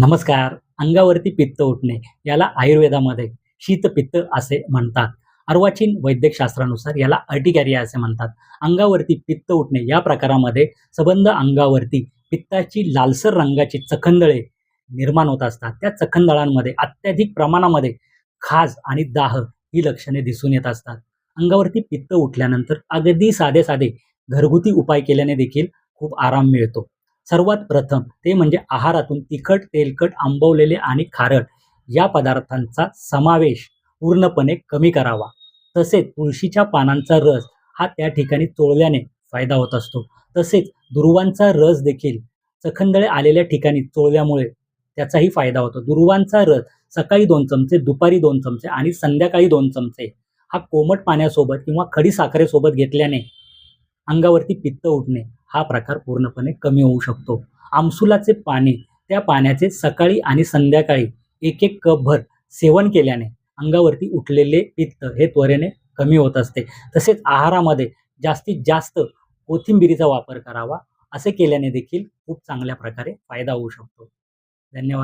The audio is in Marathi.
नमस्कार. अंगावरती पित्त उठणे याला आयुर्वेदामध्ये शीतपित्त असे म्हणतात. अर्वाचीन वैद्यकशास्त्रानुसार याला अर्टिकॅरिया असे म्हणतात. अंगावरती पित्त उठणे या प्रकारामध्ये सबंध अंगावरती पित्ताची लालसर रंगाची चखंदळे निर्माण होत असतात. त्या चखंदळांमध्ये अत्याधिक प्रमाणामध्ये खाज आणि दाह ही लक्षणे दिसून येत असतात. अंगावरती पित्त उठल्यानंतर अगदी साधे साधे घरगुती उपाय केल्याने देखील खूप आराम मिळतो. सर्वात प्रथम ते म्हणजे आहारातून तिखट तेलकट आंबवलेले आणि खारट या पदार्थांचा समावेश पूर्णपणे कमी करावा. तसेच तुळशीच्या पानांचा रस हा त्या ठिकाणी चोळल्याने फायदा होत असतो. तसेच दुर्वांचा रस देखील चखंदळे आलेल्या ठिकाणी चोळल्यामुळे त्याचाही फायदा होतो. दुर्वांचा रस सकाळी दोन चमचे दुपारी दोन चमचे आणि संध्याकाळी दोन चमचे हा कोमट पाण्यासोबत किंवा खडी साखरेसोबत घेतल्याने अंगावरती पित्त उठणे हा प्रकार पूर्णपणे कमी होऊ शकतो. आमसुलाचे पाणी त्या पाण्याचे सकाळी आणि संध्याकाळी एक एक कपभर सेवन केल्याने अंगावरती उठलेले पित्त हे त्वरेने कमी होत असते. तसेच आहारामध्ये जास्तीत जास्त कोथिंबिरीचा वापर करावा असे केल्याने देखील खूप चांगल्या प्रकारे फायदा होऊ शकतो. धन्यवाद.